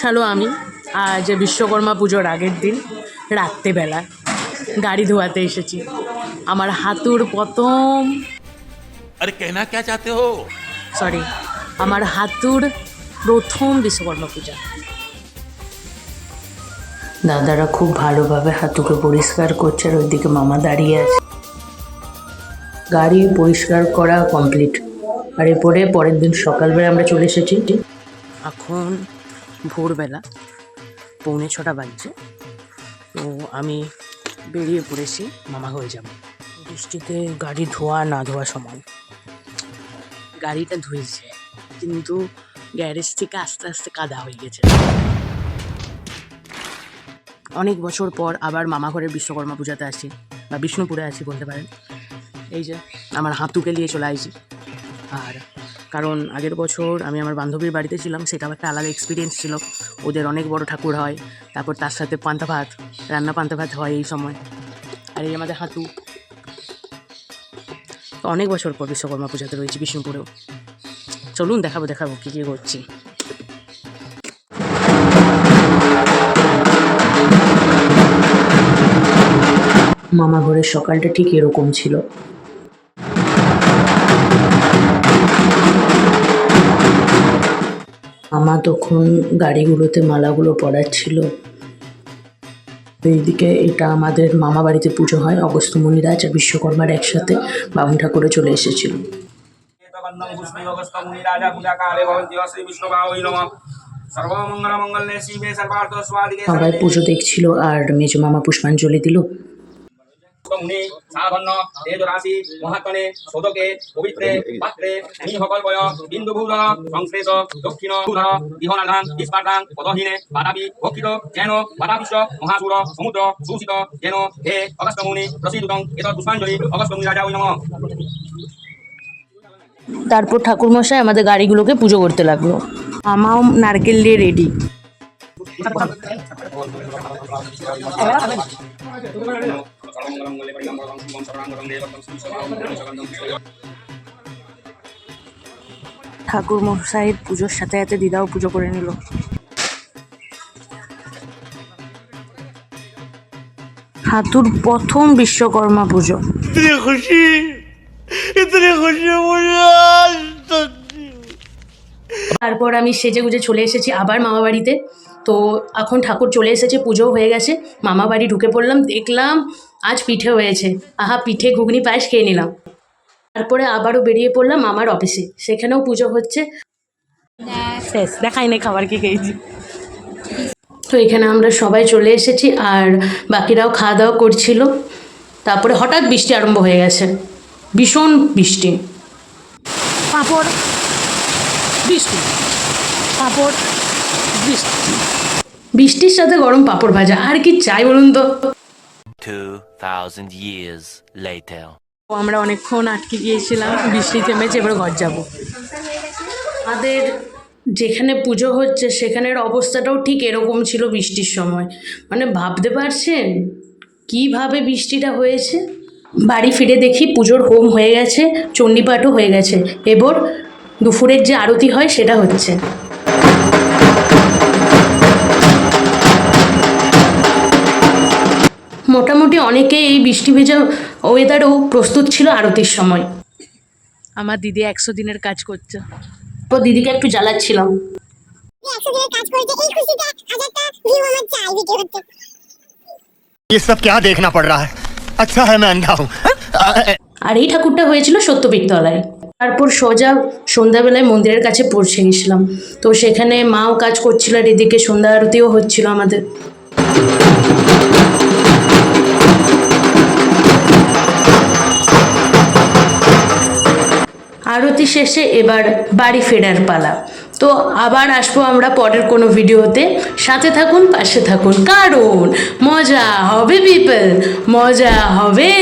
পৌঁছালো আমি আজ বিশ্বকর্মা পুজোর আগের দিন রাত্রেবেলা গাড়ি ধোয়াতে এসেছি। আমার হাতুর প্রথম আরে কেনা কে চাতে হো? সরি আমার হাতুর প্রথম বিশ্বকর্মা পূজা। দাদারা খুব ভালোভাবে হাতুকে পরিষ্কার করছে আর ওইদিকে মামা দাঁড়িয়ে আছে। গাড়ি পরিষ্কার করা কমপ্লিট আর এরপরে পরের দিন সকালবেলা আমরা চলে এসেছি। এখন ভোরবেলা, পৌনে ছটা বাজছে। তো আমি বেরিয়ে পড়েছি, মামা হয়ে যাব। বৃষ্টিতে গাড়ি ধোয়া না ধোয়া সমান। গাড়িটা ধুয়েছে কিন্তু গ্যারেজ থেকে আস্তে আস্তে কাদা হয়ে গেছে। অনেক বছর পর আবার মামা ঘরের বিশ্বকর্মা পূজাতে আসি, বা বিষ্ণুপুরে আছি বলতে পারেন। এই যে, আমার হাতুকে নিয়ে চলে আসি। আর কারণ আগের বছর আমি আমার বান্ধবীর বাড়িতে ছিলাম, সেটাও একটা আলাদা এক্সপিরিয়েন্স ছিল। ওদের অনেক বড় ঠাকুর হয়, তারপর তার সাথে পান্তা ভাত, রান্না পান্তা ভাত হয় এই সময়। আর এই আমাদের তো অনেক বছর পর বিশ্বকর্মা পূজাতে রয়েছে বিষ্ণুপুরেও। চলুন, দেখাবো দেখাবো কী কী করছি। মামা ঘরের সকালটা ঠিক এরকম ছিল। আমা তখন গাড়িগুলোতে মালাগুলো পড়াচ্ছিল এইদিকে এটা আমাদের মামা বাড়িতে পুজো হয়। অগস্ত মুনিরাজ আর বিশ্বকর্মার একসাথে বামুন ঠাকুরে চলে এসেছিল। সবাই পুজো দেখছিল আর মেজ মামা পুষ্পাঞ্জলি দিল। মুনি সাধন্য তেজ রাশি মহাত্মনে শোধকে পবিত্রে পাত্রে নিহকল্পয় বিন্দুভূত সংশ্লেষ দক্ষিণ ভূত ইহনাধান ইস্পার্ধান পদহীনে বাদাবি ভক্ষিত যেন বাদাবিশ্ব মহাসুর সমুদ্র সুশিত যেন হে অগস্ত্যমুনি প্রসিদ্ধং এত পুষ্পাঞ্জলি অগস্ত্যমুনি রাজা ওই নমঃ। তারপর ঠাকুরমশাই আমাদের গাড়িগুলোকে পুজো করতে লাগল। আমাও নারকেল দিয়ে রেডি ঠাকুর মশাইয়ের পুজোর সাথে সাথে দিদাও পুজো করে নিল। হাতুর প্রথম বিশ্বকর্মা পুজো। খুশি তারপর আমি সেজে গুজে চলে এসেছি আবার মামা বাড়িতে তো এখন ঠাকুর চলে এসেছে পুজো হয়ে গেছে। মামা বাড়ি ঢুকে পড়লাম দেখলাম আজ পিঠে হয়েছে। আহা পিঠে ঘুগনি পায়েস খেয়ে নিলাম। তারপরে আবারও বেরিয়ে পড়লাম মামার অফিসে। সেখানেও পুজো হচ্ছে। শেষ দেখাই নেই খাবার কি খেয়েছি। তো এখানে আমরা সবাই চলে এসেছি আর বাকিরাও খাওয়া দাওয়া করছিল। তারপরে হঠাৎ বৃষ্টি আরম্ভ হয়ে গেছে। ভীষণ বৃষ্টি। পাঁপড়। বৃষ্টি। পাঁপড়। বৃষ্টি। বৃষ্টির সাথে গরম পাঁপড় ভাজা আর কি চাই বলুন তো? 2,000 years ও আমরা অনেকক্ষণ আটকে গিয়েছিলাম বৃষ্টি থেমেছে এবার ঘর যাব। আমাদের যেখানে পুজো হচ্ছে সেখানের অবস্থাটাও ঠিক এরকম ছিল বৃষ্টির সময়। মানে ভাবতে পারছেন কীভাবে বৃষ্টিটা হয়েছে? বাড়ি ফিরে দেখি পুজোর হোম হয়ে গেছে চণ্ডীপাঠও হয়ে গেছে। এবার দুপুরের যে আরতি হয় সেটা হচ্ছে। মোটামুটি অনেকেই এই বৃষ্টি ভেজা ওয়েদারেও প্রস্তুত ছিল আরতির সময় আমার দিদি একশো দিনের কাজ করছে তো দিদিকে একটু জ্বালাচ্ছিলাম একশো দিনের কাজ করেছে এই খুশিতে হাজারটা ভিউ আমার চাই ভিডিওতে ये सब क्या देखना पड़ रहा है अच्छा है मैं अंधा हूँ আর এই ঠাকুরটা হয়েছিল সত্যপীঠতলায় তারপর সোজা সন্ধ্যাবেলায় মন্দিরের কাছে পৌঁছে গেছিলাম তো সেখানে মাও কাজ করছিল আর এদিকে সন্ধ্যা আরতিও হচ্ছিল আমাদের আরতি শেষে এবার বাড়ি ফেরার পালা। তো আবার আসব আমরা পরের কোনো ভিডিওতে। সাথে থাকুন, পাশে থাকুন। কারণ মজা হবে পিপল মজা হবে।